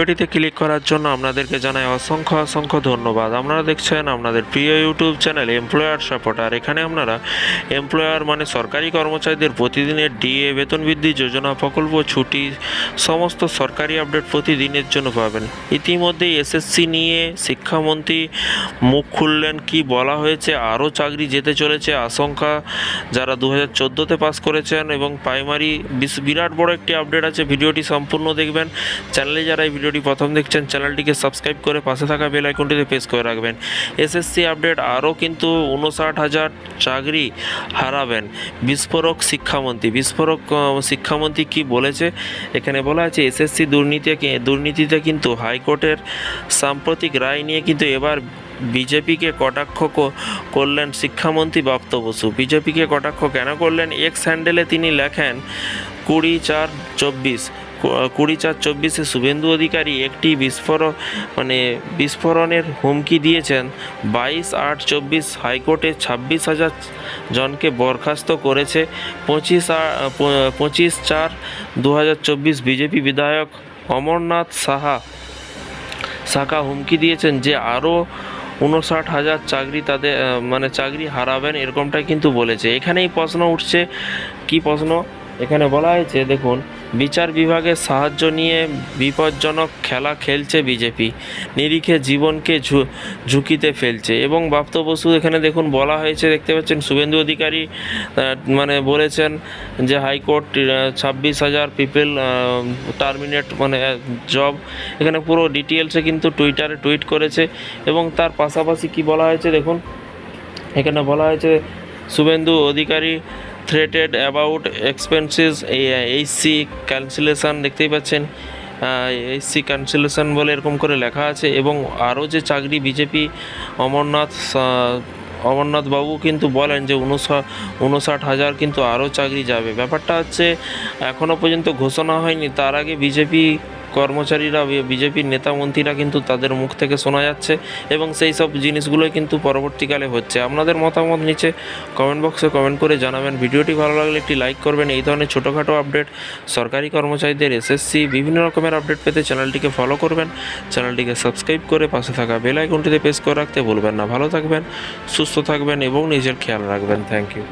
ভিডিওটিতে ক্লিক করার জন্য আপনাদেরকে জানাই অসংখ্য অসংখ্য ধন্যবাদ। আপনারা দেখছেন আপনাদের প্রিয় ইউটিউব চ্যানেল এমপ্লয়ার সাপোর্টার এখানে আপনারা এমপ্লয়ার মানে সরকারি কর্মচারীদের প্রতিদিনের ডিএ বেতন বৃদ্ধি, যোজনা প্রকল্প, ছুটি, সমস্ত সরকারি আপডেট প্রতিদিনের জন্য পাবেন। ইতিমধ্যেই এসএসসি নিয়ে শিক্ষামন্ত্রী মুখ খুললেন কি বলা হয়েছে, আরও চাকরি যেতে চলেছে, আশঙ্কা যারা দু হাজার চোদ্দোতে পাস করেছেন এবং প্রাইমারি বিরাট বড় একটি আপডেট আছে, ভিডিওটি সম্পূর্ণ দেখবেন। চ্যানেলে যারা এই ভিডিওটি প্রথম দেখছেন, চ্যানেলটিকে সাবস্ক্রাইব করে পাশে থাকা বেল আইকনটিতে প্রেস করে রাখবেন। এসএসসি আপডেট আরও কিন্তু উনষাট হাজার চাকরি হারাবেন। বিস্ফোরক শিক্ষামন্ত্রী বিস্ফোরক শিক্ষামন্ত্রী কি বলেছে? এখানে বলা আছে, এসএসসি দুর্নীতি দুর্নীতিতে কিন্তু হাইকোর্টের সাম্প্রতিক রায় নিয়ে কিন্তু এবার বিজেপিকে কটাক্ষ করলেন শিক্ষামন্ত্রী বাপ্ত বসু। বিজেপিকে কটাক্ষ কেন করলেন? এক্স হ্যান্ডেলে তিনি লেখেন, কুড়ি চার চব্বিশ। কুড়ি চার চব্বিশে শুভেন্দু অধিকারী একটি বিস্ফোরক মানে বিস্ফোরণের হুমকি দিয়েছেন। বাইশ আট চব্বিশ হাইকোর্টে ছাব্বিশ হাজার জনকে বরখাস্ত করেছে। পঁচিশ পঁচিশ চার দু বিজেপি বিধায়ক অমরনাথ সাহা শাখা হুমকি দিয়েছেন যে আরও উনষাট হাজার চাকরি তাদের মানে চাকরি হারাবেন এরকমটাই কিন্তু বলেছে। এখানেই প্রশ্ন উঠছে। কি প্রশ্ন? এখানে বলা হয়েছে, দেখুন বিচার বিভাগের সাহায্য নিয়ে বিপজ্জনক খেলা খেলছে বিজেপি। নিরিখে জীবনকে ঝুঁকিতে ফেলছে। এবং বাপ্ত বসু এখানে দেখুন বলা হয়েছে, দেখতে পাচ্ছেন শুভেন্দু অধিকারী মানে বলেছেন যে হাইকোর্ট ছাব্বিশ হাজার পিপল টার্মিনেট মানে জব। এখানে পুরো ডিটেলসে কিন্তু টুইটারে টুইট করেছে। এবং তার পাশাপাশি কি বলা হয়েছে, দেখুন, এখানে বলা হয়েছে, Suvendu Adhikari threatened about expenses HC cancellation দেখতেই পাচ্ছেন। এইচসি ক্যান্সেলেশন বলে এরকম করে লেখা আছে এবং আরও যে চাকরি বিজেপি অমরনাথ অমরনাথ বাবু কিন্তু বলেন যে উনষাট হাজার কিন্তু আরও চাকরি যাবে। ব্যাপারটা হচ্ছে এখনও পর্যন্ত ঘোষণা হয়নি। তার আগে বিজেপি কর্মচারীরা বিজেপির নেতা, মন্ত্রীরা কিন্তু তাদের মুখ থেকে শোনা যাচ্ছে এবং সেই সব জিনিসগুলোই কিন্তু পরবর্তীকালে হচ্ছে। আপনাদের মতামত নিচে কমেন্ট বক্সে কমেন্ট করে জানাবেন। ভিডিওটি ভালো লাগলে একটি লাইক করবেন। এই ধরনের ছোটোখাটো আপডেট সরকারি কর্মচারীদের এসএসসি বিভিন্ন রকমের আপডেট পেতে চ্যানেলটিকে ফলো করবেন। চ্যানেলটিকে সাবস্ক্রাইব করে পাশে থাকা বেল আইকনটিতে প্রেস করে রাখতে ভুলবেন না। ভালো থাকবেন, সুস্থ থাকবেন এবং নিজের খেয়াল রাখবেন। Thank you